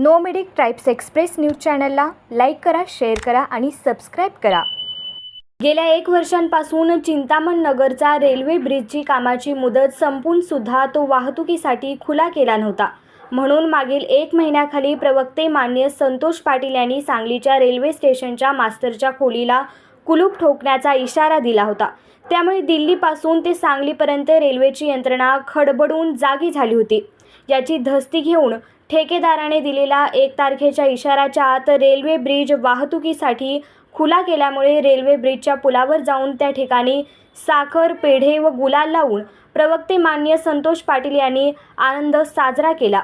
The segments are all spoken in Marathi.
नो मेडिक ट्राईब्स एक्सप्रेस न्यूज चॅनलला लाईक करा शेअर करा आणि सबस्क्राईब करा. गेल्या एक वर्षांपासून चिंतामण नगरचा रेल्वे ब्रिजची कामाची मुदत संपून सुद्धा तो वाहतुकीसाठी खुला केला नव्हता. म्हणून मागील एक महिन्याखाली प्रवक्ते मान्य संतोष पाटील यांनी सांगलीच्या रेल्वे स्टेशनच्या मास्टरच्या खोलीला कुलूप ठोकण्याचा इशारा दिला होता. त्यामुळे दिल्लीपासून ते सांगलीपर्यंत रेल्वेची यंत्रणा खडबडून जागी झाली होती. याची धस्ती घेऊन ठेकेदाराने दिलेला एक तारखेच्या इशाराच्या आत रेल्वे ब्रिज वाहतुकीसाठी खुला केल्यामुळे रेल्वे ब्रिजच्या पुलावर जाऊन त्या ठिकाणी साखर पेढे व गुलाल लावून प्रवक्ते मान्य संतोष पाटील यांनी आनंद साजरा केला.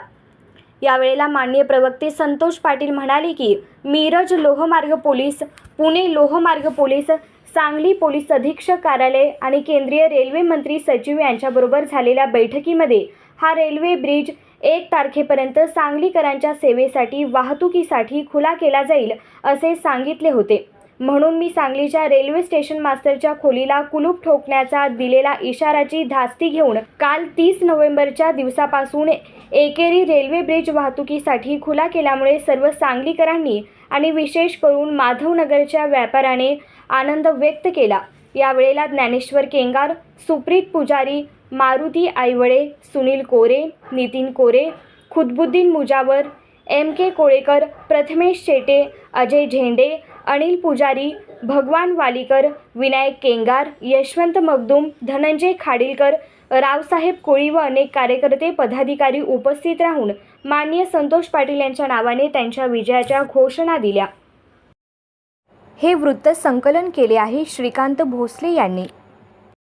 यावेळेला मान्य प्रवक्ते संतोष पाटील म्हणाले की मिरज लोहमार्ग पोलीस पुणे लोहमार्ग पोलीस सांगली पोलीस अधीक्षक कार्यालय आणि केंद्रीय रेल्वे मंत्री सचिव यांच्याबरोबर झालेल्या बैठकीमध्ये हा रेल्वे ब्रिज एक तारखेपर्यंत सांगलीकरांच्या सेवेसाठी वाहतुकीसाठी खुला केला जाईल असे सांगितले होते. म्हणून मी सांगलीच्या रेल्वे स्टेशन मास्टरच्या खोलीला कुलूप ठोकण्याचा दिलेला इशाराची धास्ती घेऊन काल तीस नोव्हेंबरच्या दिवसापासून एकेरी रेल्वे ब्रिज वाहतुकीसाठी खुला केल्यामुळे सर्व सांगलीकरांनी आणि विशेष करून माधवनगरच्या व्यापाऱ्याने आनंद व्यक्त केला. यावेळेला ज्ञानेश्वर केंगार सुप्रीत पुजारी मारुती आईवळे सुनील कोरे नितीन कोरे खुदबुद्दीन मुजावर एम के कोळेकर प्रथमेश शेटे अजय झेंडे अनिल पुजारी भगवान वालीकर विनायक केंगार यशवंत मगदूम धनंजय खाडीलकर रावसाहेब कोळी व अनेक कार्यकर्ते पदाधिकारी उपस्थित राहून माननीय संतोष पाटील यांच्या नावाने त्यांच्या विजयाच्या घोषणा दिल्या. हे वृत्त संकलन केले आहे श्रीकांत भोसले यांनी.